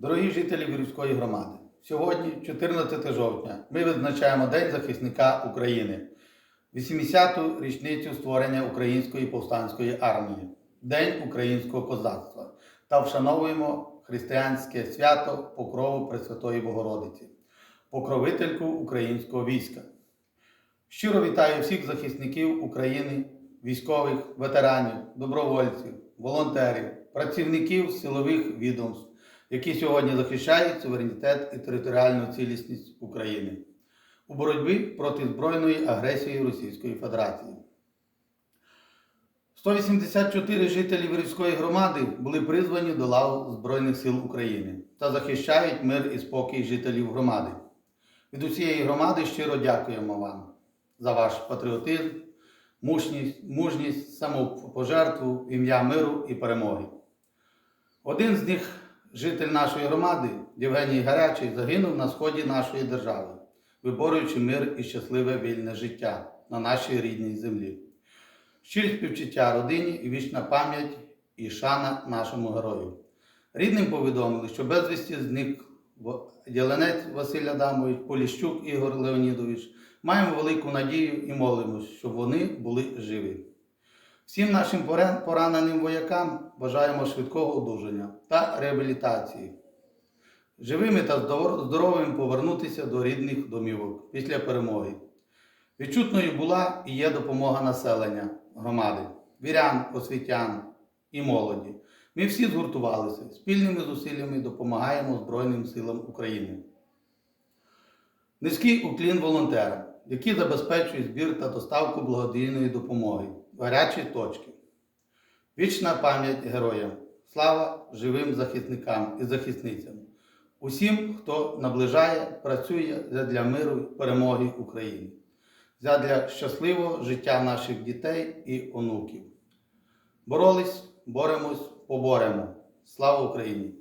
Дорогі жителі Вірівської громади, сьогодні, 14 жовтня, ми відзначаємо День захисника України, 80-ту річницю створення Української повстанської армії, День українського козацтва та вшановуємо християнське свято Покрову Пресвятої Богородиці, покровительку українського війська. Щиро вітаю всіх захисників України, військових, ветеранів, добровольців, волонтерів, працівників силових відомств, які сьогодні захищають суверенітет і територіальну цілісність України у боротьбі проти збройної агресії Російської Федерації. 184 жителі Вірівської громади були призвані до лав Збройних сил України та захищають мир і спокій жителів громади. Від усієї громади щиро дякуємо вам за ваш патріотизм, мужність, мужність самопожертву ім'я миру і перемоги. Один з них, житель нашої громади, Євгеній Гарячий, загинув на сході нашої держави, виборюючи мир і щасливе вільне життя на нашій рідній землі. Щирі співчуття родині і вічна пам'ять і шана нашому герою. Рідним повідомили, що безвісті зник Діленець Василь Адамович, Поліщук Ігор Леонідович. Маємо велику надію і молимось, щоб вони були живі. Всім нашим пораненим воякам бажаємо швидкого одужання та реабілітації. Живими та здор- здоровими повернутися до рідних домівок після перемоги. Відчутною була і є допомога населення громади, вірян, освітян і молоді. Ми всі згуртувалися, спільними зусиллями допомагаємо Збройним силам України. Низький уклін волонтерам, які забезпечують збір та доставку благодійної допомоги гарячі точки. Вічна пам'ять героям, слава живим захисникам і захисницям, усім, хто наближає, працює для миру і перемоги України, для щасливого життя наших дітей і онуків. Боролись, боремось, поборемо. Слава Україні!